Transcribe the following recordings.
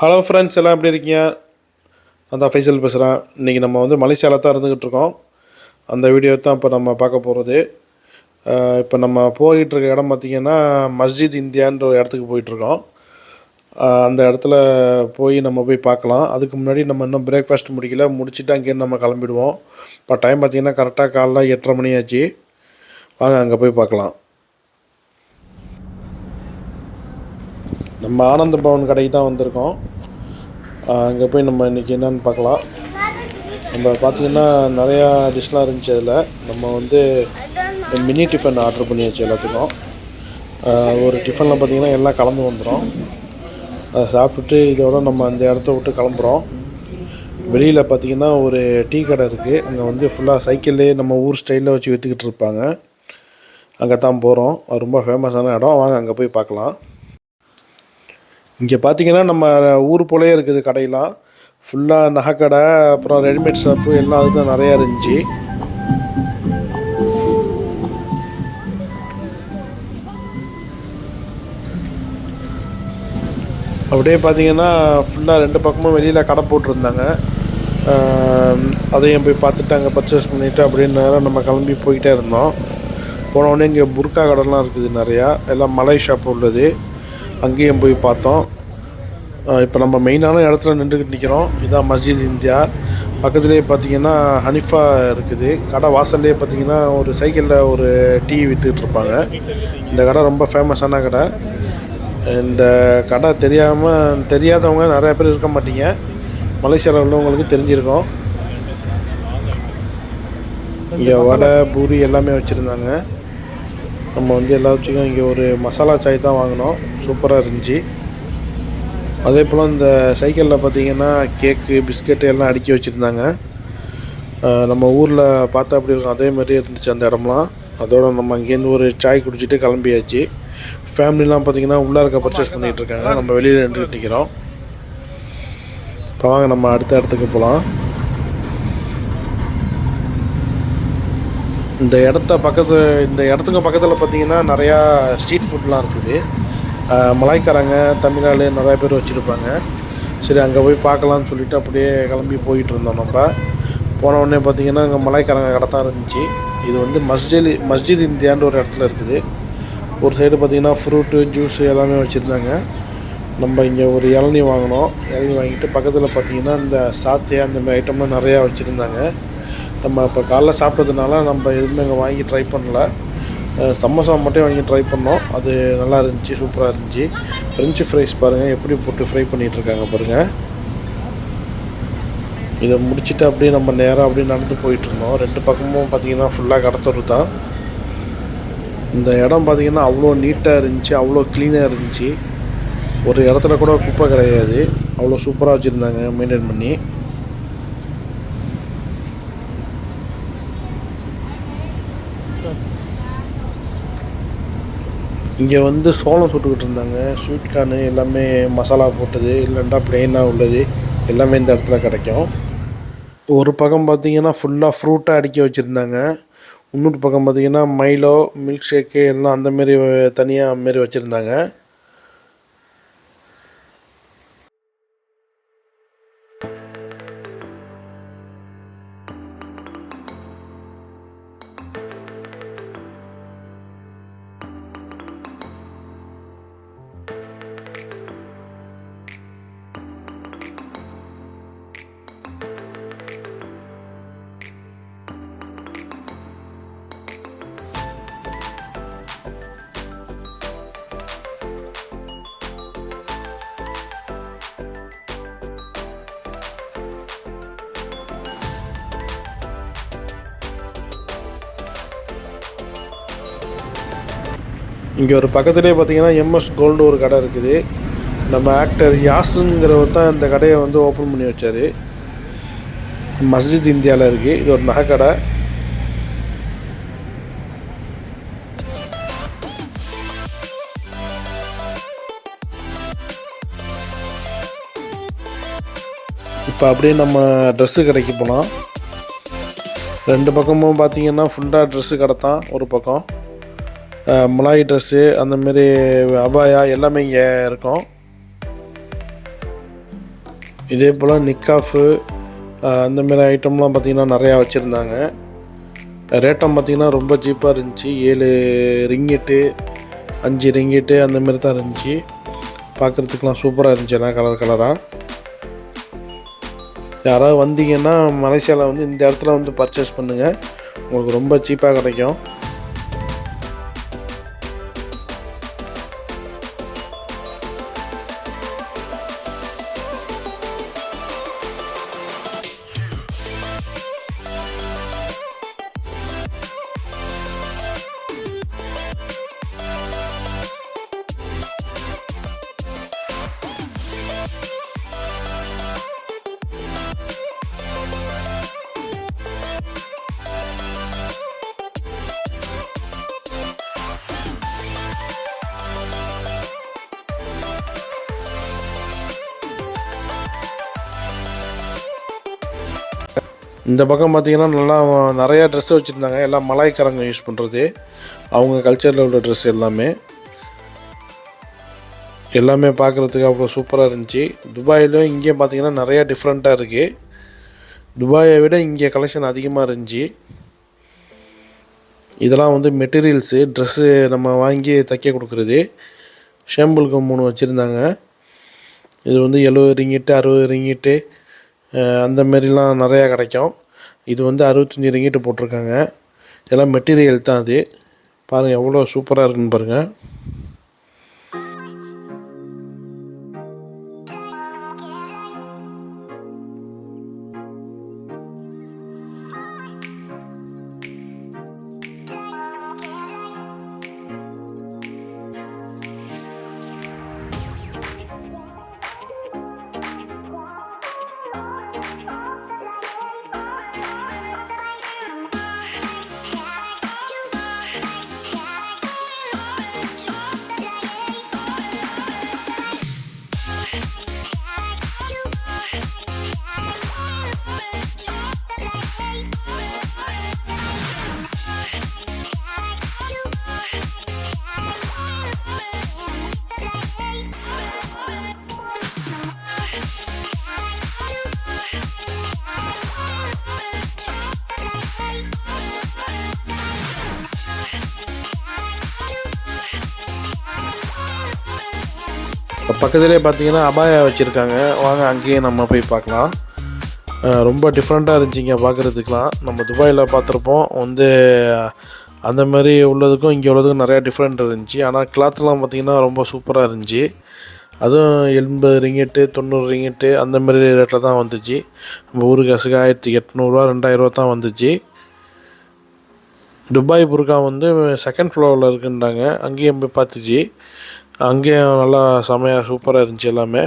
Hello friends எல்லாம் எப்படி இருக்கீங்க? நான் தான் ஃபைசல் பேசுகிறேன் இன்றைக்கி நம்ம வந்து மலேசியாவில் தான் இருந்துக்கிட்டு இருக்கோம். அந்த வீடியோ தான் இப்போ நம்ம பார்க்க போகிறது இப்போ நம்ம போயிட்டு இருக்க இடம் பார்த்திங்கன்னா மஸ்ஜித் இந்தியான்ற ஒரு இடத்துக்கு போயிட்டுருக்கோம் அந்த இடத்துல போய் நம்ம போய் பார்க்கலாம். அதுக்கு முன்னாடி நம்ம இன்னும் பிரேக்ஃபாஸ்ட் முடிக்கல. முடிச்சுட்டு அங்கேருந்து நம்ம கிளம்பிடுவோம். இப்போ டைம் பார்த்திங்கன்னா கரெக்டாக காலைல எட்டரை மணி ஆச்சு. வாங்க அங்கே போய் பார்க்கலாம். நம்ம ஆனந்த பவன் கடைக்கு தான் வந்திருக்கோம். அங்கே போய் நம்ம இன்றைக்கி என்னென்னு பார்க்கலாம். நம்ம பார்த்திங்கன்னா நிறையா டிஷ்லாம் இருந்துச்சு அதில். நம்ம வந்து மினி டிஃபன் ஆர்டர் பண்ணியாச்சு எல்லாத்துக்கும். ஒரு டிஃபனில் பார்த்திங்கன்னா எல்லாம் கலந்து வந்துடும் அதை சாப்பிட்டுட்டு இதோட நம்ம அந்த இடத்த விட்டு கிளம்புறோம். வெளியில் பார்த்திங்கன்னா ஒரு டீ கடை இருக்குது அங்கே வந்து ஃபுல்லாக சைக்கிள்லேயே நம்ம ஊர் ஸ்டைலில் வச்சு விற்றுக்கிட்டு இருப்பாங்க. அங்கே தான் போகிறோம் அது ரொம்ப ஃபேமஸான இடம். வாங்க அங்கே போய் பார்க்கலாம். இங்கே பார்த்தீங்கன்னா நம்ம ஊர் போலே இருக்குது கடையெல்லாம். ஃபுல்லாக நகைக்கடை அப்புறம் ரெடிமேட் ஷாப்பு எல்லாம் அதுதான் நிறையா இருந்துச்சு. அப்படியே பார்த்தீங்கன்னா ஃபுல்லாக ரெண்டு பக்கமும் வெளியில் கடை போட்டிருந்தாங்க. அதையும் போய் பார்த்துட்டு அங்கே பர்ச்சேஸ் பண்ணிவிட்டு அப்படியே நேரம் நம்ம கிளம்பி போயிட்டே இருந்தோம். போன இங்கே புர்கா கடைலாம் இருக்குது நிறையா. எல்லாம் மலை ஷாப் உள்ளது. அங்கேயும் போய் பார்த்தோம். இப்போ நம்ம மெயினான இடத்துல நின்றுக்கிட்டு நிற்கிறோம் இதான் மஸ்ஜித் இந்தியா. பக்கத்துலேயே பார்த்தீங்கன்னா ஹனிஃபா இருக்குது. கடை வாசல்லே பார்த்தீங்கன்னா ஒரு சைக்கிளில் ஒரு டீ விற்றுக்கிட்டு இருப்பாங்க. இந்த கடை ரொம்ப ஃபேமஸான கடை. இந்த கடை தெரியாமல் தெரியாதவங்க நிறைய பேர் இருக்க மாட்டீங்க. மலேசியாவில் உள்ளவங்களுக்கு தெரிஞ்சிருக்கோம். இங்கே வடை பூரி எல்லாமே வச்சுருந்தாங்க. நம்ம வந்து எல்லா வச்சுக்கும் இங்கே ஒரு மசாலா சாய் தான் வாங்கினோம். சூப்பராக இருந்துச்சு. அதே போல் இந்த சைக்கிளில் பார்த்தீங்கன்னா கேக்கு பிஸ்கெட்டு எல்லாம் அடுக்கி வச்சுருந்தாங்க. நம்ம ஊரில் பார்த்தா அப்படி இருக்கும். அதே மாதிரி இருந்துச்சு அந்த இடம்லாம். அதோடு நம்ம அங்கேருந்து ஒரு சாய் குடிச்சிட்டு கிளம்பியாச்சு. ஃபேமிலிலாம் பார்த்தீங்கன்னா உள்ளே இருக்க பர்ச்சேஸ் பண்ணிகிட்டு இருக்காங்க. நம்ம வெளியில் நின்றுட்டு நிற்கிறோம் இப்போ வாங்க நம்ம அடுத்த இடத்துக்கு போகலாம் இந்த இடத்த பக்கத்து இந்த இடத்துக்கு பக்கத்தில் பார்த்திங்கன்னா நிறையா ஸ்ட்ரீட் ஃபுட்லாம் இருக்குது. மலாய்க்காரங்க தமிழ்நாடு நிறைய பேர் வச்சுருப்பாங்க. சரி அங்கே போய் பார்க்கலான்னு சொல்லிட்டு அப்படியே கிளம்பி போயிட்டு இருந்தோம் நம்ம. போன உடனே பார்த்தீங்கன்னா அங்கே மலாய்க்காரங்க கடை தான் இருந்துச்சு. இது வந்து மஸ்ஜித் மஸ்ஜித் இந்தியான்ற ஒரு இடத்துல இருக்குது. ஒரு சைடு பார்த்தீங்கன்னா ஃப்ரூட்டு ஜூஸு எல்லாமே வச்சுருந்தாங்க. நம்ம இங்கே ஒரு இளநீ வாங்கினோம். இளநீ வாங்கிட்டு பக்கத்தில் பார்த்தீங்கன்னா இந்த சாத்தியா அந்த மாதிரி ஐட்டம்லாம் நிறையா வச்சுருந்தாங்க. நம்ம இப்போ காலைல சாப்பிட்டதுனால நம்ம எதுவுமே அங்கே வாங்கி ட்ரை பண்ணல. சமோசா மட்டும் வாங்கி ட்ரை பண்ணோம். அது நல்லா இருந்துச்சு சூப்பராக இருந்துச்சு. ஃப்ரெஞ்சு ஃப்ரைஸ் பாருங்கள் எப்படி போட்டு ஃப்ரை பண்ணிகிட்டு இருக்காங்க பாருங்கள் இதை முடிச்சுட்டு அப்படியே நம்ம நேராக அப்படியே நடந்து போயிட்டுருந்தோம். ரெண்டு பக்கமும் பார்த்தீங்கன்னா ஃபுல்லாக கடத்தூர் தான். இந்த இடம் பார்த்திங்கன்னா அவ்வளோ நீட்டாக இருந்துச்சு அவ்வளோ க்ளீனாக இருந்துச்சு. ஒரு இடத்துல கூட குப்பை கிடையாது. அவ்வளோ சூப்பராக வச்சுருந்தாங்க மெயின்டைன் பண்ணி. இங்கே வந்து சோளம் சுட்டுக்கிட்டு இருந்தாங்க. ஸ்வீட் கார்னு எல்லாமே மசாலா போட்டது. இல்லைண்டா ப்ளெயினாக உள்ளது. எல்லாமே இந்த இடத்துல கிடைக்கும். ஒரு பக்கம் பார்த்தீங்கன்னா ஃபுல்லாக ஃப்ரூட்டாக அடிக்க வச்சுருந்தாங்க. இன்னொரு பக்கம் பார்த்தீங்கன்னா மைலோ மில்க் ஷேக்கு எல்லாம் அந்த மாரி தனியாக மாரி வச்சுருந்தாங்க. இங்கே ஒரு பக்கத்துலேயே பார்த்தீங்கன்னா எம்எஸ் கோல்டு ஒரு கடை இருக்குது. நம்ம ஆக்டர் யாசுங்கிறவர் தான் இந்த கடையை வந்து ஓப்பன் பண்ணி வச்சார். மஸ்ஜித் இந்தியாவில் இருக்குது இது ஒரு நகை கடை. இப்போ அப்படியே நம்ம ட்ரெஸ்ஸு கடைக்கு போகலாம் ரெண்டு பக்கமும் பார்த்தீங்கன்னா ஃபுல்லாக ட்ரெஸ்ஸு கடை தான். ஒரு பக்கம். மலாய் ட்ரெஸ்ஸு அந்தமாரி அபாயா எல்லாமே இங்கே இருக்கும். இதே போல் நிக்காஃபு அந்தமாரி ஐட்டம்லாம் பார்த்திங்கன்னா நிறையா வச்சுருந்தாங்க. ரேட்டம் பார்த்திங்கன்னா ரொம்ப சீப்பாக இருந்துச்சு. ஏழு ரிங்கிட்டு அஞ்சு ரிங்கிட்டு அந்தமாரி தான் இருந்துச்சு. பார்க்குறதுக்கெலாம் சூப்பராக இருந்துச்சு எல்லாம் கலர் கலராக யாராவது வந்தீங்கன்னா மலேசியாவில் வந்து இந்த இடத்துல வந்து பர்ச்சேஸ் பண்ணுங்கள் உங்களுக்கு ரொம்ப சீப்பாக கிடைக்கும். இந்த பக்கம் பார்த்திங்கன்னா நல்லா நிறையா ட்ரெஸ்ஸு வச்சுருந்தாங்க. எல்லாம் மலாய்க்காரங்க யூஸ் பண்ணுறது அவங்க கல்ச்சரில் உள்ள ட்ரெஸ் எல்லாமே. எல்லாமே பார்க்குறதுக்கு அவ்வளோ சூப்பராக இருந்துச்சு. துபாயிலும் இங்கேயும் பார்த்தீங்கன்னா நிறையா டிஃப்ரெண்ட்டாக இருக்குது துபாயை விட இங்கே கலெக்ஷன் அதிகமாக இருந்துச்சு. இதெல்லாம் வந்து மெட்டீரியல்ஸு ட்ரெஸ்ஸு நம்ம வாங்கி தைக்க கொடுக்குறது. ஷேம்பிளுக்கு மூணு வச்சுருந்தாங்க. இது வந்து எழுபது ரிங்கிட்டு அறுபது ரிங்கிட்டு அந்த மாரிலாம் நிறையா கிடைக்கும். இது வந்து அறுபத்தஞ்சி ரிங்கிட்டு போட்டிருக்காங்க. இதெல்லாம் மெட்டீரியல் தான் அது. பாருங்கள் எவ்வளோ சூப்பராக இருக்குன்னு பாருங்கள் பக்கத்துலேயே பார்த்தீங்கன்னா அபாயா வச்சுருக்காங்க. வாங்க அங்கேயே நம்ம போய் பார்க்கலாம். ரொம்ப டிஃப்ரெண்ட்டாக இருந்துச்சிங்க பார்க்குறதுக்கெலாம் நம்ம துபாயில் பார்த்துருப்போம். வந்து அந்த மாதிரி உள்ளதுக்கும் இங்கே உள்ளதுக்கும் நிறையா டிஃப்ரெண்ட் இருந்துச்சு. ஆனால் கிளாத்லாம் பார்த்திங்கன்னா ரொம்ப சூப்பராக இருந்துச்சு. அதுவும் எண்பது ரிங்கெட்டு தொண்ணூறு ரிங்கெட்டு அந்த மாதிரி ரேட்டில் தான் வந்துச்சு. நம்ம ஊருக்கு அசுக்கு ஆயிரத்தி எட்நூறுரூவா ரெண்டாயிரரூவா தான் வந்துச்சு. துபாய் புர்கா வந்து செகண்ட் ஃப்ளோரில் இருக்குன்றாங்க. அங்கேயும் போய் பார்த்துச்சு. அங்கேயும் நல்லா செமையாக சூப்பராக இருந்துச்சு எல்லாமே.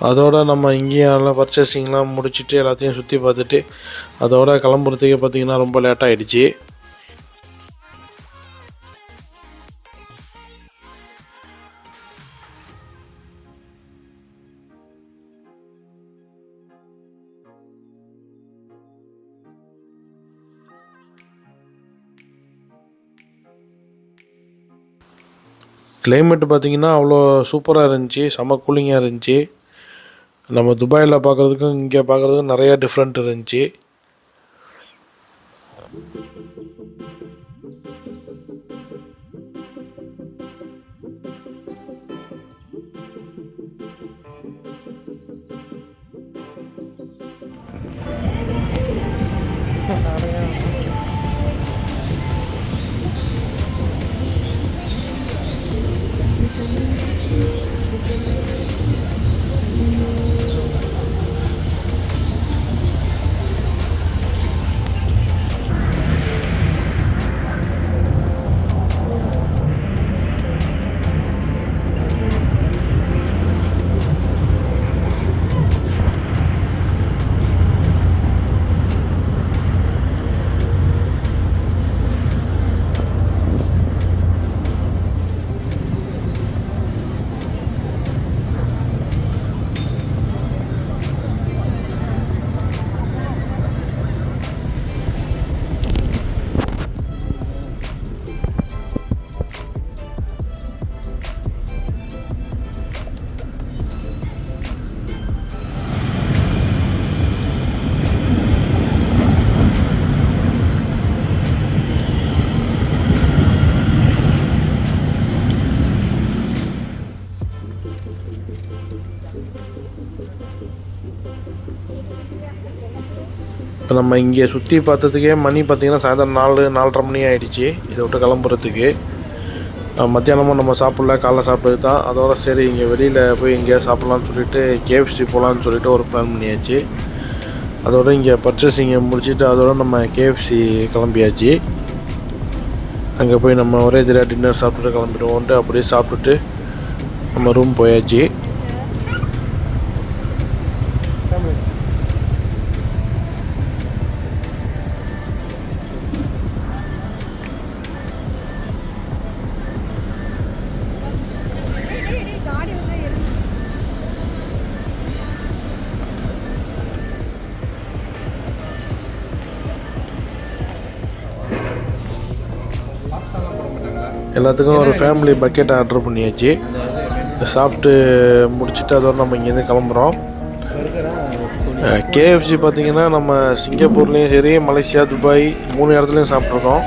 அதோட நம்ம இங்கேயும் எல்லாம் பர்ச்சேசிங்லாம் முடிச்சுட்டு எல்லாத்தையும் சுற்றி பார்த்துட்டு அதோட கிளம்புறதுக்கே பார்த்திங்கன்னா ரொம்ப லேட் ஆகிடுச்சி கிளைமேட் பார்த்திங்கன்னா அவ்வளோ சூப்பராக இருந்துச்சு செம கூலிங்காக இருந்துச்சு. நம்ம துபாயில் பார்க்குறதுக்கும் இங்கே பார்க்குறதுக்கும் நிறையா டிஃப்ரெண்ட் இருந்துச்சு. நம்ம இங்கே சுற்றி பார்த்ததுக்கே மணி பார்த்திங்கன்னா சாயந்தரம் நாலு நாலரை மணி ஆகிடுச்சி இதை விட்டு கிளம்புறதுக்கு. மத்தியானமும் நம்ம சாப்பிடல காலைல சாப்பிட்டது தான். அதோட சரி இங்கே வெளியில் போய் எங்கேயாவது சாப்பிட்லான்னு சொல்லிட்டு கேஎஃப்சி போகலான்னு சொல்லிட்டு ஒரு பிளான் பண்ணியாச்சு. அதோட இங்கே பர்ச்சேசிங்கை முடிச்சுட்டு அதோட நம்ம கேஎஃப்சி கிளம்பியாச்சு. அங்கே போய் நம்ம ஒரே தெரியா டின்னர் சாப்பிட்டுட்டு கிளம்பிடுவோன்ட்டு அப்படியே சாப்பிட்டுட்டு நம்ம ரூம் போயாச்சு. எல்லாத்துக்கும் ஒரு ஃபேமிலி பக்கெட் ஆர்டர் பண்ணியாச்சு. சாப்பிட்டு முடிச்சுட்டு அதோட நம்ம இங்கேருந்து கிளம்புறோம். கேஎஃப்சி பார்த்தீங்கன்னா நம்ம சிங்கப்பூர்லேயும் சரி மலேசியா துபாய் மூணு இடத்துலையும் சாப்பிட்ருக்கோம்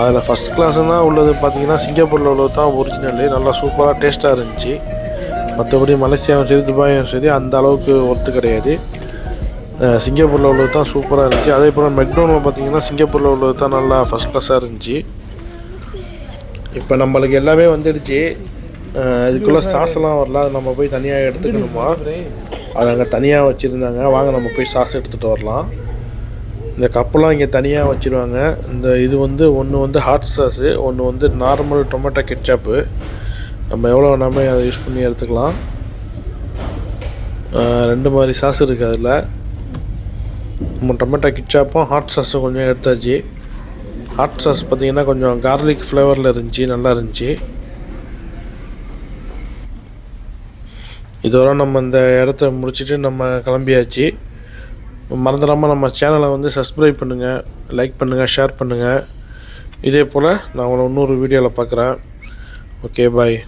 அதில் ஃபஸ்ட் கிளாஸ்னால் உள்ளது பார்த்தீங்கன்னா சிங்கப்பூரில் உள்ளது தான் ஒரிஜினலு நல்லா சூப்பராக டேஸ்ட்டாக இருந்துச்சு. மற்றபடி மலேசியாவும் சரி துபாயும் சரி அந்த அளவுக்கு ஒர்த்து கிடையாது. சிங்கப்பூரில் உள்ளது தான் சூப்பராக இருந்துச்சு. அதே போல் மெக்டோனில் பார்த்தீங்கன்னா சிங்கப்பூரில் உள்ளது தான் நல்லா ஃபஸ்ட் கிளாஸாக இருந்துச்சு. இப்போ நம்மளுக்கு எல்லாமே வந்துடுச்சு. அஹ் இதுக்குள்ளே சாஸ்லாம் வரல. அதை நம்ம போய் தனியாக எடுத்துக்கணுமா? அது அங்கே தனியாக வச்சுருந்தாங்க. வாங்க நம்ம போய் சாஸ் எடுத்துகிட்டு வரலாம். இந்த கப்பெல்லாம் இங்கே தனியாக வச்சுருவாங்க. இந்த இது வந்து ஒன்று வந்து ஹாட் சாஸு ஒன்று வந்து நார்மல் டொமேட்டோ கெட்சப்பு நம்ம எவ்வளோ வேணாமே அதை யூஸ் பண்ணி எடுத்துக்கலாம். ரெண்டு மாதிரி சாஸ் இருக்குது அதில். நம்ம டொமேட்டோ கிச்சாப்பும் ஹாட் சாஸும் கொஞ்சம் எடுத்தாச்சு. ஹாட் சாஸ் பார்த்தீங்கன்னா கொஞ்சம் கார்லிக் ஃப்ளேவரில் இருந்துச்சு நல்லா இருந்துச்சு. இதோட நம்ம இந்த இடத்த முடிச்சுட்டு நம்ம கிளம்பியாச்சு. மறந்துடாமல் நம்ம சேனலை வந்து சப்ஸ்கிரைப் பண்ணுங்கள் லைக் பண்ணுங்கள் ஷேர் பண்ணுங்கள் இதே போல் நான் உங்களை இன்னொரு வீடியோவில் பார்க்குறேன். Okay bye